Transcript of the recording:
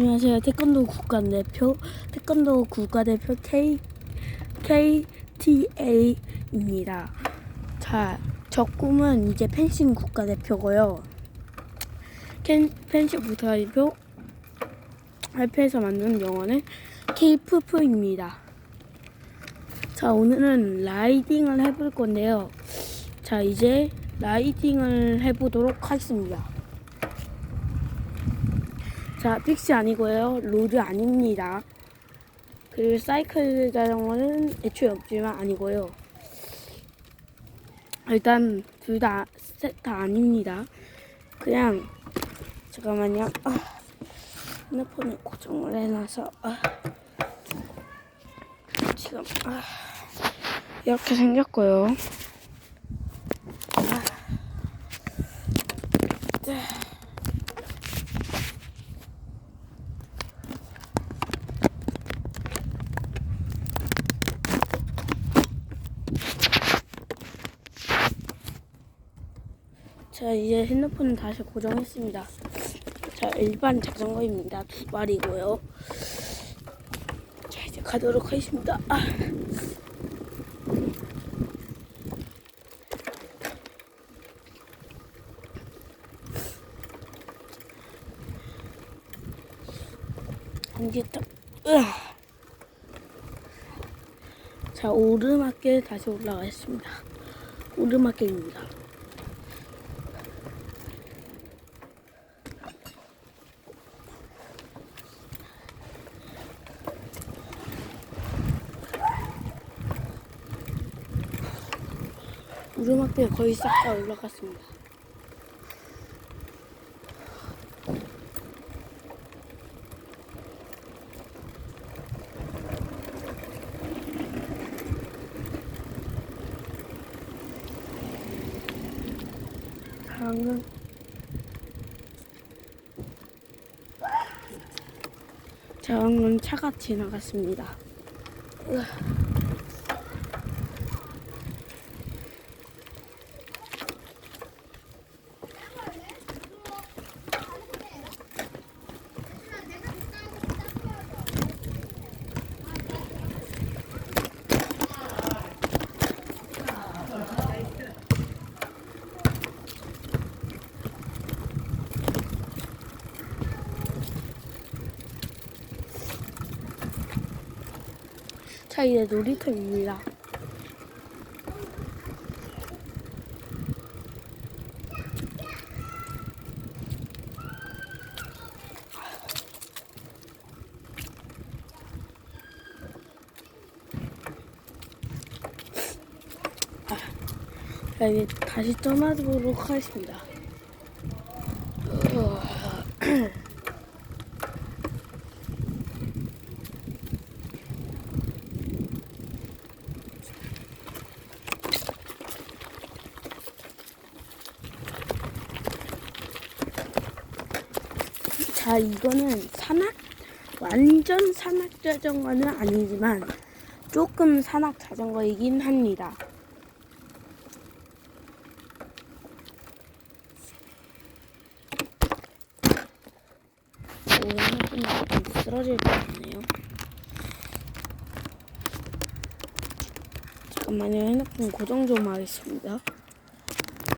안녕하세요. 태권도 국가대표 태권도 국가대표 K KTA입니다. 자, 저 꿈은 이제 펜싱 국가대표고요. 캔, 펜싱 국가대표 발표에서 만든 영어는 K푸프입니다. 자, 오늘은 라이딩을 해볼 건데요. 자, 이제 라이딩을 해보도록 하겠습니다. 자, 픽시 아니고요. 로드 아닙니다. 그리고 사이클 자전거는 애초에 없지만 아니고요. 일단 둘 다 셋 다 아닙니다. 그냥 잠깐만요. 아, 핸드폰에 고정을 해놔서 아, 지금 아, 이렇게 생겼고요. 아, 네. 자 이제 핸드폰은 다시 고정했습니다. 자 일반 자전거입니다. 두 발이고요. 자 이제 가도록 하겠습니다. 아. 안겠다. 자 오르막길 다시 올라가겠습니다. 오르막길입니다. 오르막길 거의 싹 다 올라갔습니다. 방금 자, 방금 차가 지나갔습니다. 으아. 자, 이제 놀이터입니다. 자, 이제 다시 떠나도록 하겠습니다. 자, 이거는 산악, 완전 산악 자전거는 아니지만 조금 산악 자전거이긴 합니다. 오, 핸드폰이 조금 쓰러질 것 같네요. 잠깐만요, 핸드폰 고정 좀 하겠습니다.